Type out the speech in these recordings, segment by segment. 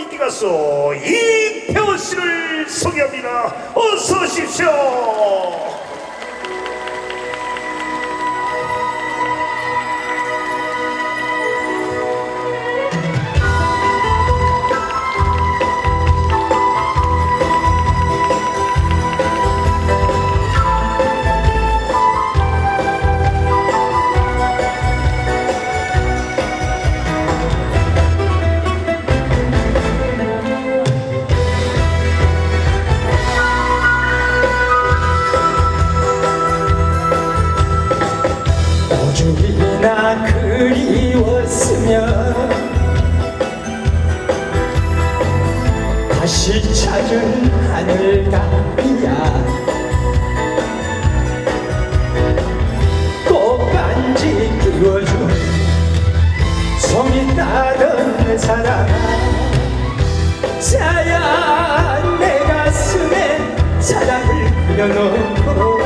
인기 가수 이태원 씨를 소개합니다. 어서 오십시오. 그리웠으면 다시 찾은 하늘답이야. 꽃간지 끼워준 송이 따던 내 사랑아. 자야 내 가슴에 사랑을 그려놓고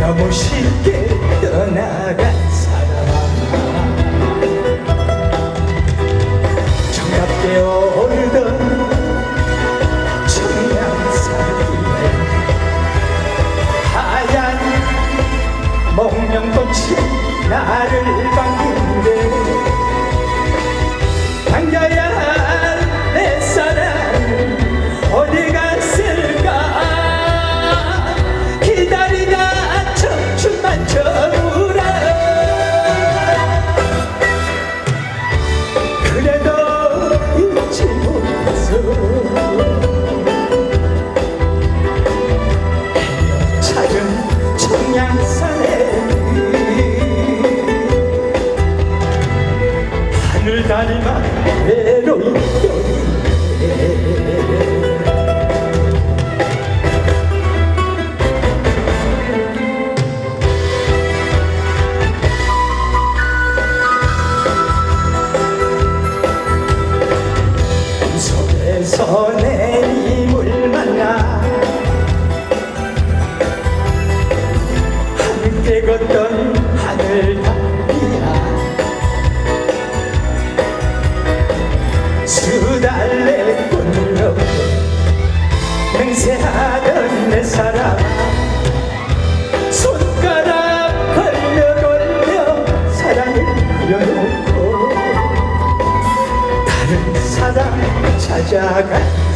너무 쉽게 떠나간 나를 Okay.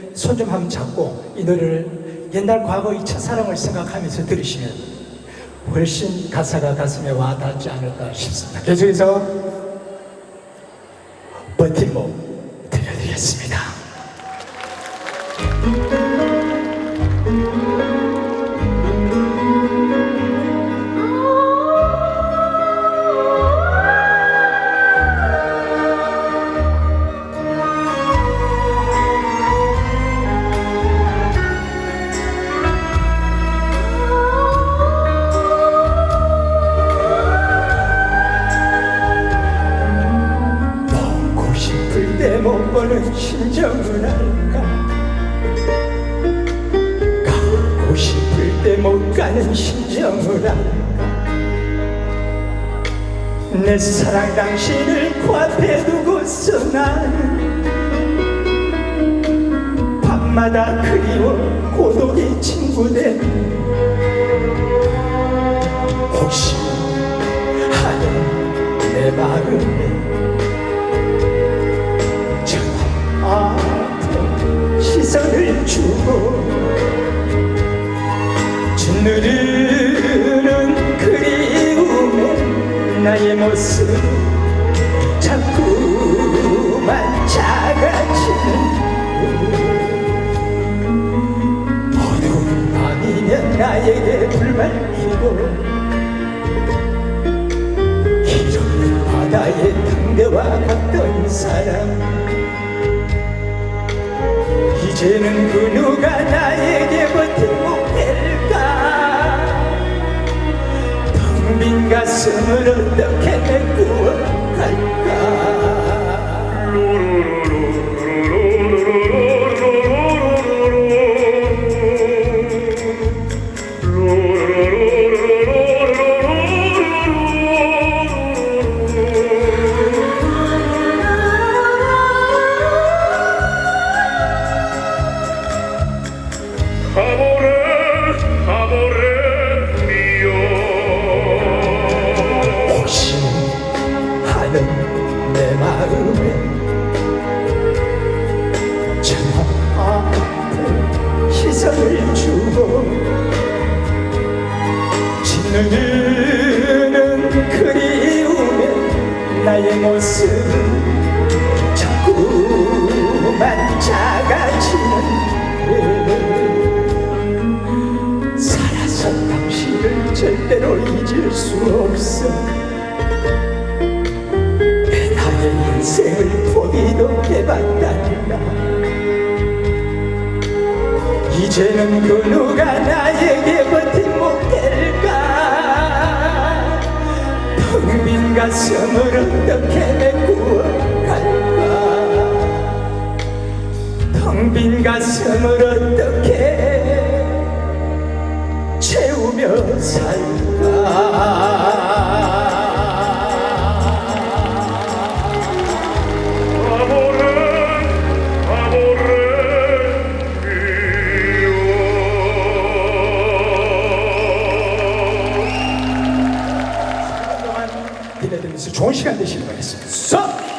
손 좀 한번 잡고 이 노래를 옛날 과거 의 첫사랑을 생각하면서 들으시면 훨씬 가사가 가슴에 와 닿지 않을까 싶습니다. 계속해서 버팀목 들려드리겠습니다. 내 사랑 당신을 코앞에 두고서 나는 밤마다 그리워 수된 혹시 하는 내 마음에 나에게 불만 이고 길없는 바다의 등대와 같던 사람. 이제는 그 누가 나에게 버팀목될까? 텅 빈 가슴을 어떻게 메꾸어 갈까 Amore, amore mio. 혹시 하는 내 마음에 저 앞에 시선을 주고 짓누르는 그리움에 나의 모습 자꾸만 작아지는 절대로 잊을 수 없어. 나의 인생을 포기도 해봤단다. 이제는 그 누가 나에게 버팀목될까? 텅빈 가슴을 어떻게 메꾸어 빈 가슴을 어떻게 채우며 살까 기대드리면서 좋은 시간 되시길 바라겠습니다.